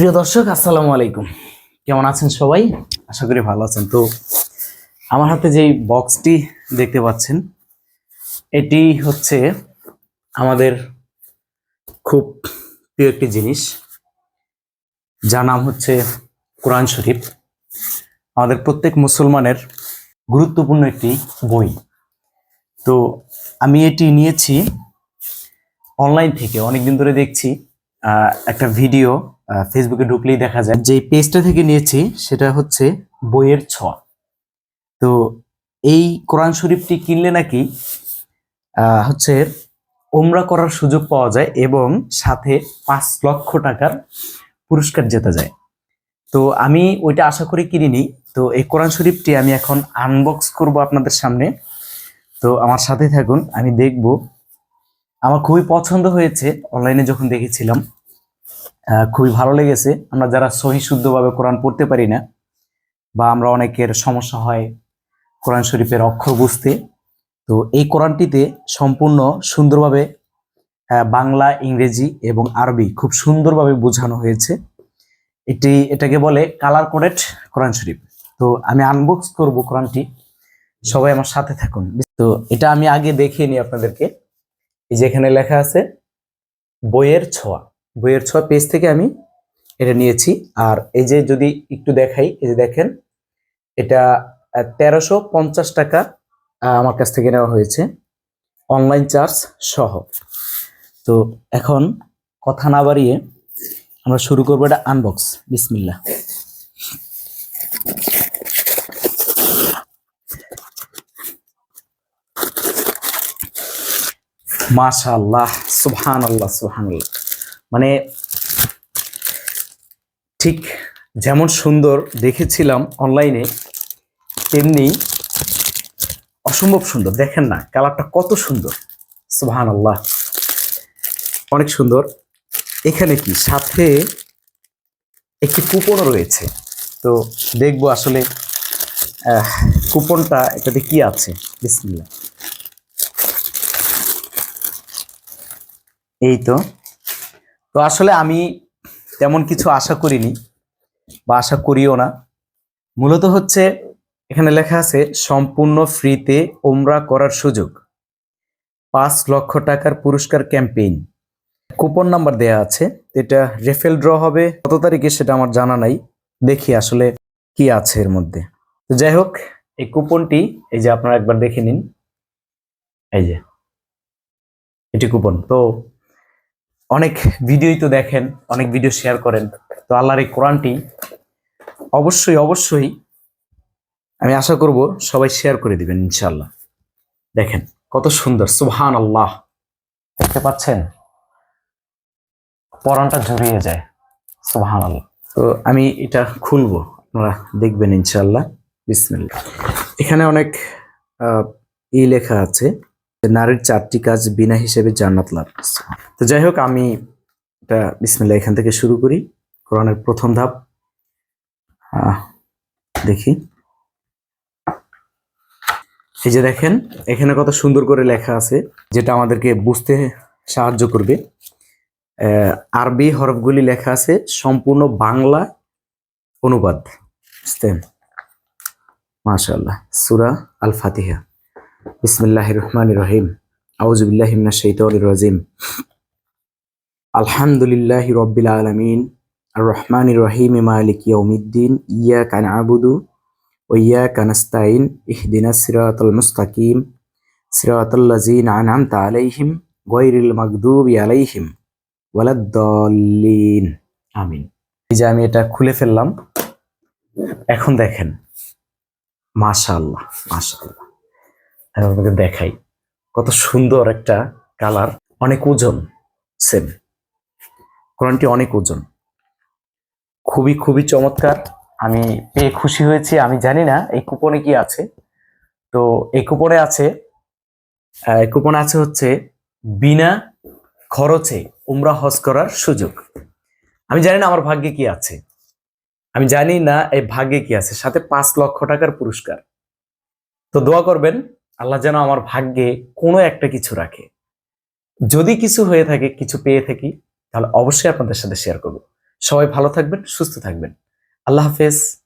প্রিয় দর্শক, আসসালামু আলাইকুম। কেমন আছেন সবাই? আশা করি ভালো আছেন। তো আমার হাতে যেই বক্সটি দেখতে পাচ্ছেন, এটি হচ্ছে আমাদের খুব প্রিয় একটি জিনিস। যার নাম হচ্ছে কোরআন শরীফ। আমাদের প্রত্যেক মুসলমানের গুরুত্বপূর্ণ একটি বই। তো আমি এটি নিয়েছি অনলাইন থেকে। অনেকদিন ধরে দেখছি একটা ভিডিও ফেসবুকে ঢুকলেই দেখা যায়। যে পেজটা থেকে নিয়েছি, সেটা হচ্ছে বইয়ের ছোঁয়া। তো এই কোরআন শরীফটি কিনলে নাকি হচ্ছে ওমরা করার সুযোগ পাওয়া যায় এবং সাথে পাঁচ লক্ষ টাকার পুরস্কার জেতা যায়। তো আমি ওইটা আশা করি কিনিনি। তো এই কোরআন শরীফটি আমি এখন আনবক্স করব আপনাদের সামনে। তো আমার সাথে থাকুন, আমি দেখব। আমার খুবই পছন্দ হয়েছে অনলাইনে যখন দেখেছিলাম। খুবই ভালো লেগেছে। আমরা যারা সহি শুদ্ধভাবে কোরআন পড়তে পারি না, বা আমরা অনেকের সমস্যা হয় কোরআন শরীফের অক্ষর বুঝতে, তো এই কোরআনটিতে সম্পূর্ণ সুন্দরভাবে বাংলা, ইংরেজি এবং আরবি খুব সুন্দরভাবে বোঝানো হয়েছে। এটি, এটাকে বলে কালার কোডেড কোরআন শরীফ। তো আমি আনবক্স করব কোরআনটি। সবাই আমার সাথে থাকুন। তো এটা আমি আগে দেখিয়ে নিই আপনাদেরকে। এই যে এখানে লেখা আছে, বইয়ের ছোঁয়া। বইয়ের ছোঁয়া পেজ থেকে আমি এটা নিয়েছি। আর এই যে যদি একটু দেখাই, এই যে দেখেন, এটা তেরোশো পঞ্চাশ টাকা আমার কাছ থেকে নেওয়া হয়েছে। অনলাইন চার্জ সহ। তো এখন কথা না বাড়িয়ে আমরা শুরু করব এটা আনবক্স বিসমিল্লা মাশাআল্লাহ সুবহান আল্লাহ সুবহান মানে ঠিক যেমন সুন্দর দেখেছিলাম অনলাইনে তেমনি অসম্ভব সুন্দর। দেখেন না কালারটা কত সুন্দর। সুবহান আল্লাহ অনেক সুন্দর। এখানে কি? সাথে একটি কুপনও রয়েছে। তো দেখব আসলে কুপনটা এটাতে কি আছে? বিসমিল্লাহ। এই তো। তো আসলে আমি তেমন কিছু আশা করিনি বা আশা করিও না। মূলত হচ্ছে এখানে লেখা আছে, সম্পূর্ণ ফ্রিতে ওমরা করার সুযোগ। পাঁচ লক্ষ টাকার পুরস্কার ক্যাম্পেইন। কুপন নাম্বার দেয়া আছে, এটা রেফেল ড্র হবে। কত তারিখে সেটা আমার জানা নাই। দেখি আসলে কি আছে এর মধ্যে। তো যাই হোক, এই কুপনটি, এই যে আপনারা একবার দেখে নিন। এই যে, এটি কুপন। তো অনেক ভিডিওই তো দেখেন, অনেক ভিডিও শেয়ার করেন। তো আল্লাহর এই কোরআনটি অবশ্যই অবশ্যই আমি আশা করব সবাই শেয়ার করে দিবেন ইনশাল্লাহ দেখেন, কত সুন্দর সুবহান আল্লাহ দেখতে পাচ্ছেন? পরানটা জড়িয়ে যায় সুবহান আল্লাহ তো আমি এটা খুলবো, আপনারা দেখবেন ইনশাল্লাহ বিসমিল্লাহ। এখানে অনেক ই লেখা আছে নারীর চারটি কাজ বিনা হিসেবে জান্নাত লাভ। তো যাই হোক, আমি এটা বিসমিল্লাহ এখান থেকে শুরু করি। কোরআনের প্রথম ধাপ। দেখি। এই যে দেখেন, এখানে কত সুন্দর করে লেখা আছে, যেটা আমাদেরকে বুঝতে সাহায্য করবে। আরবি হরফগুলি লেখা আছে, সম্পূর্ণ বাংলা অনুবাদ। বুঝতেন? মাশাআল্লাহ। সুরা আল ফাতিহা বিসমিল্লাহ রহমান রহিম। আউজুবিল্লাহ হিমনা শৈতানির রাজিম। আলহামদুলিল্লাহ রব্বিল আলামিন। রহমান রহিম, মালিক ইয়াউমিদ্দিন। ইয়া কান আবুদু ও ইয়া কানাস্তাইন ইহদিনা সিরাতাল মুস্তাকিম। সিরাতাল লাযিনা আনআমতা আলাইহিম গায়রিল মাগদুবি আলাইহিম ওয়ালাদ-দাল্লিন। আমিন। এই যে আমি এটা খুলে ফেললাম, এখন দেখেন। মাশাআল্লাহ মাশাআল্লাহ। আপনাকে দেখাই। কত সুন্দর একটা কালার, অনেক ওজন, সেম। কোরআনটি অনেক ওজন। খুবই খুবই চমৎকার। আমি পেয়ে খুশি হয়েছি, আমি জানি না এই কুপনে কি আছে। তো এই কুপনে আছে কুপনে আছে হচ্ছে বিনা খরচে উমরা হজ করার সুযোগ। আমি জানি না আমার ভাগ্যে কি আছে। আমি জানি না এই ভাগ্যে কি আছে। সাথে পাঁচ লক্ষ টাকার পুরস্কার। তো দোয়া করবেন আল্লাহ যেন আমার ভাগ্যে কোনো একটা কিছু রাখে। যদি কিছু হয়ে থাকে, কিছু পেয়ে থাকি, তাহলে অবশ্যই আপনাদের সাথে শেয়ার করব। সবাই ভালো থাকবেন, সুস্থ থাকবেন। আল্লাহ হাফেজ।